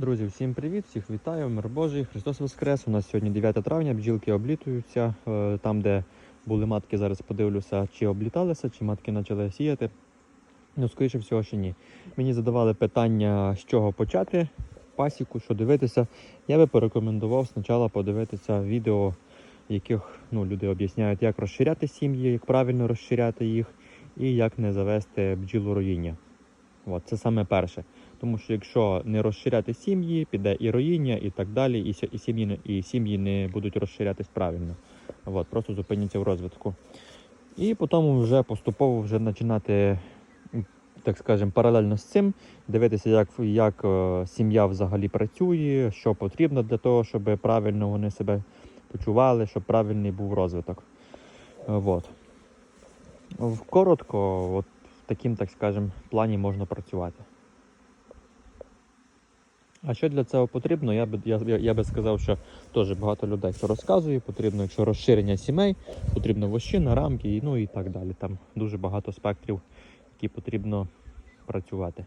Друзі, всім привіт, всіх вітаю, мир Божий, Христос Воскрес. У нас сьогодні 9 травня, бджілки облітуються. Е, Там, де були матки, зараз подивлюся, чи обліталися, чи матки почали сіяти. Ну, скоріше всього, ще ні. Мені задавали питання, з чого почати пасіку, що дивитися. Я би порекомендував спочатку подивитися відео, в яких ну, люди об'ясняють, як розширяти сім'ї, як правильно розширяти їх і як не завести бджілу роїння. От, це саме перше. Тому що якщо не розширяти сім'ї, піде і роїння, і так далі, і, сім'ї, і сім'ї не будуть розширятись правильно. От, просто зупиняться в розвитку. І потім вже поступово вже починати, так скажемо, паралельно з цим, дивитися, як, як е, сім'я взагалі працює, що потрібно для того, щоб правильно вони себе почували, щоб правильний був розвиток. В- Коротко, от таким, так скажем, плані можна працювати. А що для цього потрібно? Я би, я, я, би сказав, що теж багато людей хто розказує, потрібно, якщо розширення сімей, потрібно вощина, рамки, ну і так далі. Там дуже багато спектрів, які потрібно працювати.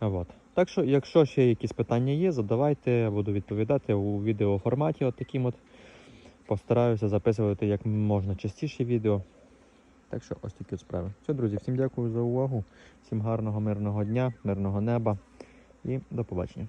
От. Так що, якщо ще якісь питання є, задавайте, я буду відповідати у відеоформаті. От таким от. Постараюся записувати як можна частіше відео. Так що ось такі от справи. Все, друзі, всім дякую за увагу, всім гарного, мирного дня, мирного неба і до побачення.